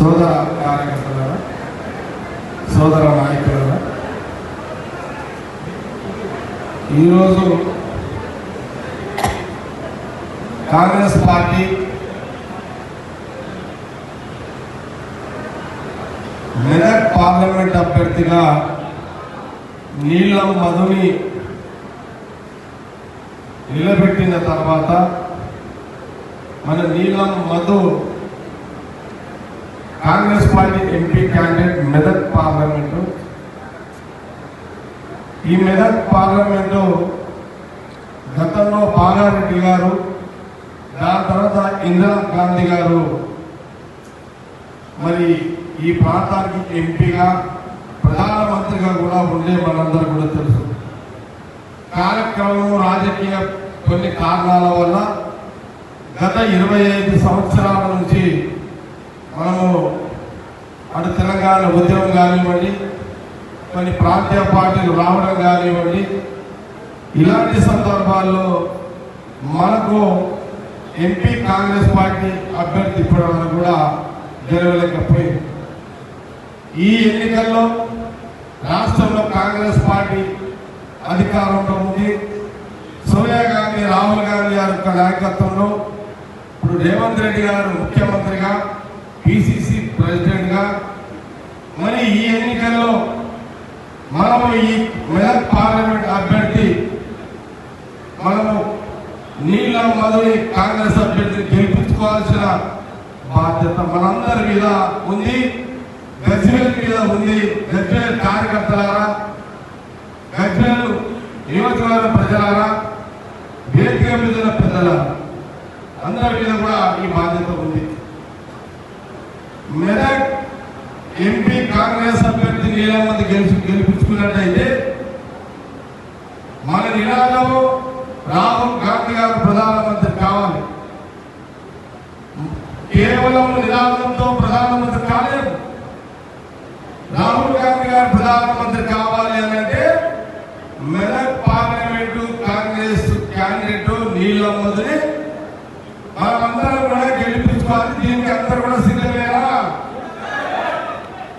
సోదర కార్యకర్తలరా సోదర నాయకులరా ఈరోజు కాంగ్రెస్ పార్టీ మెదక్ పార్లమెంట్ అభ్యర్థిగా నీలం మధుని నిలబెట్టిన తర్వాత మన Neelam Madhu Congress party MP candidate Medak parliament. ఈ మెదక్ పార్లమెంటు గతంలో బాగారెడ్డి గారు దాని తర్వాత ఇందిరా గాంధీ గారు. మరి ఈ ప్రాంతానికి ఎంపీగా ప్రధానమంత్రిగా కూడా ఉండే మనందరూ కూడా తెలుసు. కార్యక్రమం రాజకీయ కొన్ని కారణాల వల్ల గత ఇరవై ఐదు సంవత్సరాల నుంచి మనము అటు తెలంగాణ ఉద్యమం కానివ్వండి కొన్ని ప్రాంతీయ పార్టీలు రావడం కానివ్వండి ఇలాంటి సందర్భాల్లో మనకు ఎంపీ కాంగ్రెస్ పార్టీ అభ్యర్థి ఇప్పటి కూడా గెలవలేకపోయింది ఈ ఎన్నికల్లో రాష్ట్రంలో కాంగ్రెస్ పార్టీ అధికారంలో ఉంది. సోనియా గాంధీ రాహుల్ గాంధీ గారి యొక్క నాయకత్వంలో ఇప్పుడు రేవంత్ రెడ్డి గారు ముఖ్యమంత్రిగా పిసిసి ప్రెసిడెంట్గా మరి ఈ ఎన్నికల్లో మనము ఈ మెదక్ పార్లమెంట్ అభ్యర్థి మనము నీళ్ళ మధుని కాంగ్రెస్ అభ్యర్థిని గెలిపించుకోవాల్సిన బాధ్యత మనందరి మీద ఉంది. గజ్వేల్ మీద ఉంది. గజ్వేల్ కార్యకర్తలారా గజ్వేల్ నియోజకవర్గ ప్రజలారా వేదిక మీద ఉన్న పెద్దలారా అందరి మీద కూడా ఈ బాధ్యత ఉంది. మెదక్ ఎంపీ కాంగ్రెస్ అభ్యర్థి నీలమ్మది గెలిచి గెలిపించుకున్నట్టయితే మన నినాదము రాహుల్ గాంధీ గారు ప్రధానమంత్రి కావాలి. కేవలం నినాదంతో ప్రధానమంత్రి కాలేదు. రాహుల్ గాంధీ గారు ప్రధానమంత్రి కావాలి అని అంటే మెదక్ పార్లమెంటు కాంగ్రెస్ క్యాండిడేట్ నీలమ్మదిని మనమందరం కూడా గెలిపించుకోవాలి దీనికి అందరూ కూడా సిద్ధమేనా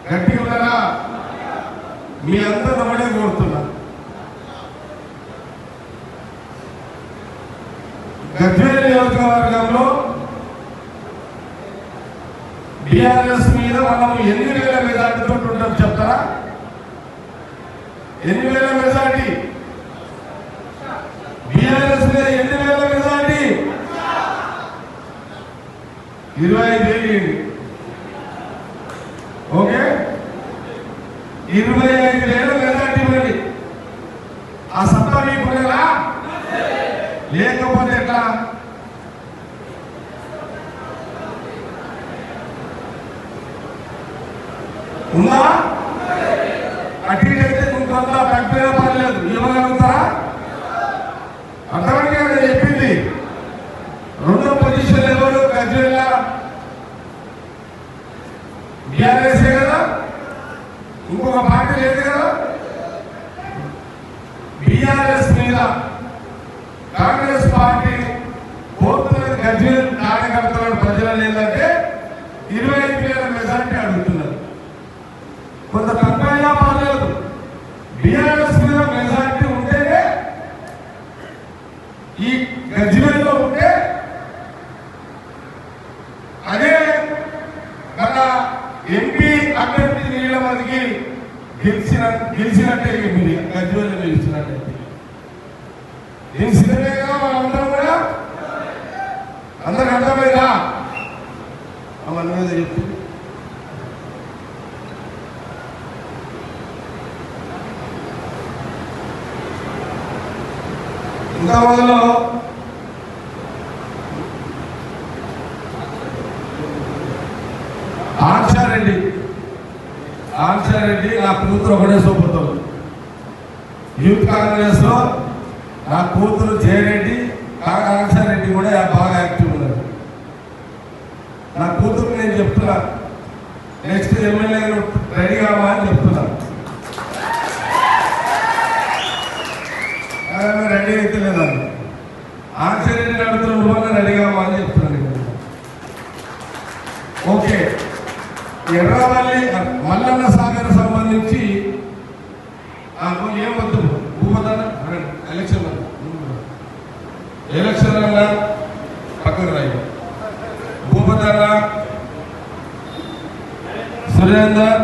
గట్టిగా ఉన్నారా మీ అంతా నమ్మడే కోరుతున్నా. గజ్వేల్ నియోజకవర్గంలో బీఆర్ఎస్ మీద మనం ఎన్ని వేల మెజార్టీతో ఉంటాం చెప్తారా? ఎన్ని వేల మెజార్టీ? బీఆర్ఎస్ మీద ఎన్ని వేల మెజార్టీ? ఇరవై ఐదు ఓకే? ఇరవై ఐదు వేల మెజార్టీ ఇవ్వండి ఆ సత్తా మీకు ఉన్నదా? లేకపోతే ఎట్లా? ఉందా అటు ఇటు అయితే ఇంకొంత తగ్గినా పర్లేదు ఇవ్వగలుగుతారా అర్థమైంది కదా చెప్పింది రెండో పొజిషన్ ఎవరు గజ్వేల్ బీఆర్ఎస్ కదా ఇంకొక పార్టీ లేదు కదా? బిఆర్ఎస్ మీద కాంగ్రెస్ పార్టీ పోతున్న గర్జీలు కార్యకర్తలను ప్రజలను ఏంటంటే ఇరవై ఐదు వేల మెజార్టీ అడుగుతున్నారు. కొంత తక్కువైనా పర్లేదు. బీఆర్ఎస్ మీద మెజార్టీ ఉంటేనే ఈ గజ్వేల్లో ఉంటే అదే మన ఎంపీ అభ్యర్థి నీళ్ళ మందికి గెలిచిన గెలిచినట్టే మీరు గజ్వేల్లో గెలిచినట్టే. దీని సిద్ధమేగా మనందరం కూడా? అందరికి అర్థమైందా? అవన్నీ నువ్వేదో చెప్పు. ఇంకా కూతురు ఒకటే సూపుతాడు యూత్ కాంగ్రెస్లో నా కూతురు జయరెడ్డి రెడ్డి కూడా బాగా యాక్టివ్ ఉన్నారు. నా కూతురు నేను చెప్తున్నా. నెక్స్ట్ ఎమ్మెల్యే రెడీ కావా అని చెప్తున్నా. రెడీ అయితే లేదండి ఆంక్షారెడ్డి నడుతున్న నువ్వు రెడీ కావా అని చెప్తున్నాను ఓకే. ఎర్రవల్లి మల్లన్న సాగర్ సంబంధించి ఏమొద్దు భూపతన ఎలక్షన్ ఎలక్షన్ అన్నా పక్కన రాయి భూపతన సురేందర్